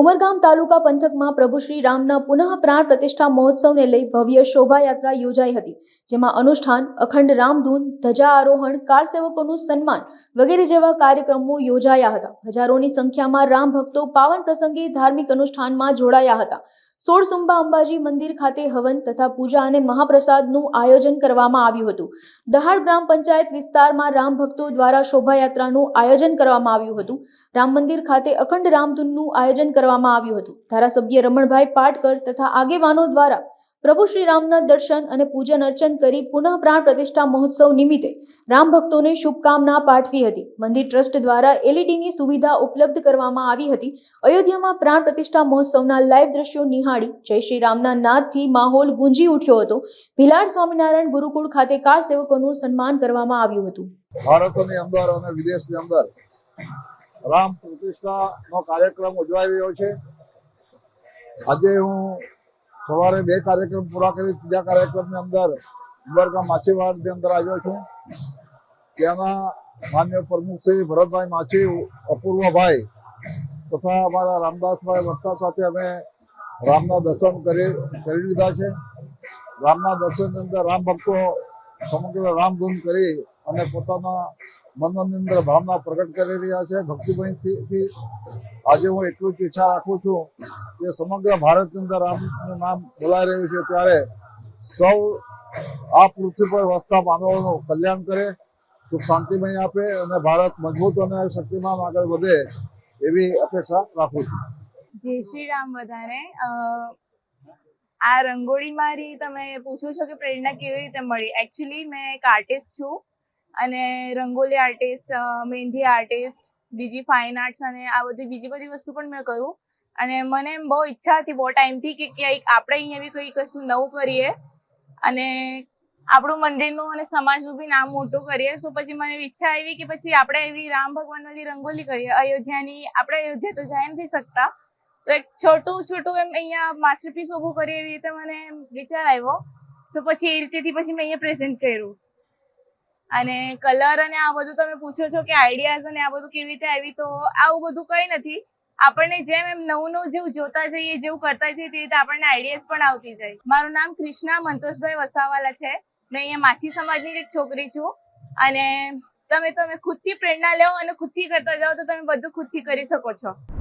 ઉમરગામ તાલુકા પંથકમાં પ્રભુ શ્રી રામના પુનઃ પ્રાણ પ્રતિષ્ઠા મહોત્સવને લઈ ભવ્ય શોભાયાત્રા યોજાઈ હતી, જેમાં અનુષ્ઠાન, અખંડ રામધૂન, ધજા આરોહણ, કાર સેવકોનું સન્માન વગેરે જેવા કાર્યક્રમો યોજાયા હતા. હજારોની સંખ્યામાં રામ ભક્તો પાવન પ્રસંગે ધાર્મિક અનુષ્ઠાનમાં જોડાયા હતા. સોળ સુંબા અંબાજી મંદિર ખાતે હવન તથા પૂજા અને મહાપ્રસાદનું આયોજન કરવામાં આવ્યું હતું. દહાડ ગ્રામ પંચાયત વિસ્તારમાં રામ ભક્તો દ્વારા શોભાયાત્રાનું આયોજન કરવામાં આવ્યું હતું. રામ મંદિર ખાતે અખંડ રામધૂનનું આયોજન કરવામાં આવ્યું હતું. ધારાસભ્ય રમણભાઈ પાટકર તથા આગેવાનો દ્વારા પ્રભુ શ્રી રામના દર્શન અને પૂજન અર્ચન કરી પુનઃ પ્રાણ પ્રતિષ્ઠા મહોત્સવ નિમિત્તે રામ ભક્તોને શુભકામના પાઠવી હતી. મંદિર ટ્રસ્ટ દ્વારા એલઈડીની સુવિધા ઉપલબ્ધ કરવામાં આવી હતી. અયોધ્યામાં પ્રાણ પ્રતિષ્ઠા મહોત્સવના લાઈવ દ્રશ્યો નિહાળી જય શ્રી રામના નાદથી માહોલ ગુંજી ઉઠ્યો હતો. ભિલાડ સ્વામિનારાયણ ગુરુકુળ ખાતે કાર સેવકોનું સન્માન કરવામાં આવ્યું હતું. ભારતની અંદર અને વિદેશની અંદર રામ પ્રતિષ્ઠાનો કાર્યક્રમ ઉજવાઈ રહ્યો છે. આજે હું સવારે બે કાર્યક્રમ પૂરા કરી, ત્રીજા કાર્યક્રમની અંદર ઉબરગામ માછીવાડની અંદર આવ્યો છું. ત્યાંના માન્ય પ્રમુખ શ્રી ભરતભાઈ માછી, અપૂર્વભાઈ તથા અમારા રામદાસભાઈ વટ્ટા સાથે અમે રામના દર્શન કરી કરી લીધા છે. રામના દર્શનની અંદર રામ ભક્તો સમગ્ર રામધૂન કરી અને પોતાના મનની અંદર ભાવના પ્રગટ કરી રહ્યા છે. ભક્તિભાઈથી આજે હું એટલું જ ઈચ્છા રાખું છું કે સમગ્ર ભારતની અંદર રામનું નામ બોલાઈ રહ્યું છે ત્યારે સૌ આ પૃથ્વી પર વસતા માનવોનું કલ્યાણ કરે, સુખ શાંતિમય આપે અને ભારત મજબૂત અને શક્તિમાન આગળ વધે એવી અપેક્ષા રાખું છું. જય શ્રી રામ બધાને. આ રંગોળી મારી તમે પૂછો છો કે પ્રેરણા કેવી રીતે મળી? એકચ્યુઅલી મેં એક આર્ટિસ્ટ છું. અને રંગોલી આર્ટિસ્ટ મહેંદી આર્ટિસ્ટ બીજી ફાઇન આર્ટ્સ અને આ બધી બીજી બધી વસ્તુ પણ મેં કરું. અને મને એમ બહુ ઈચ્છા હતી બહુ ટાઈમથી કે ક્યાંક આપણે અહીંયા બી કંઈ કશું નવું કરીએ અને આપણું મંદિરનું અને સમાજનું બી નામ મોટું કરીએ. સો પછી મને ઈચ્છા આવી કે પછી આપણે એવી રામ ભગવાનની રંગોલી કરીએ. અયોધ્યાની, આપણે અયોધ્યા તો જઈ નથી શકતા. તો એક છોટું છોટું એમ અહીંયા માસ્ટરપીસ ઊભું કરીએ એવી રીતે મને વિચાર આવ્યો. સો પછી એ રીતેથી પછી મેં અહીંયા પ્રેઝન્ટ કર્યું. અને કલર અને આ બધું તમે પૂછો છો કે આઈડિયાઝ અને આ બધું કેવી રીતે આવી, તો આવું બધું કંઈ નથી. આપણને જેમ એમ નવું નવું જેવું જોતા જઈએ, જેવું કરતા જઈએ, તે રીતે આપણને આઈડિયાઝ પણ આવતી જાય. મારું નામ કૃષ્ણા મંતોષભાઈ વસાવાલા છે. મેં અહીંયા માછી સમાજની એક છોકરી છું. અને તમે તમે ખુદથી પ્રેરણા લો અને ખુદથી કરતા જાઓ, તો તમે બધું ખુદથી કરી શકો છો.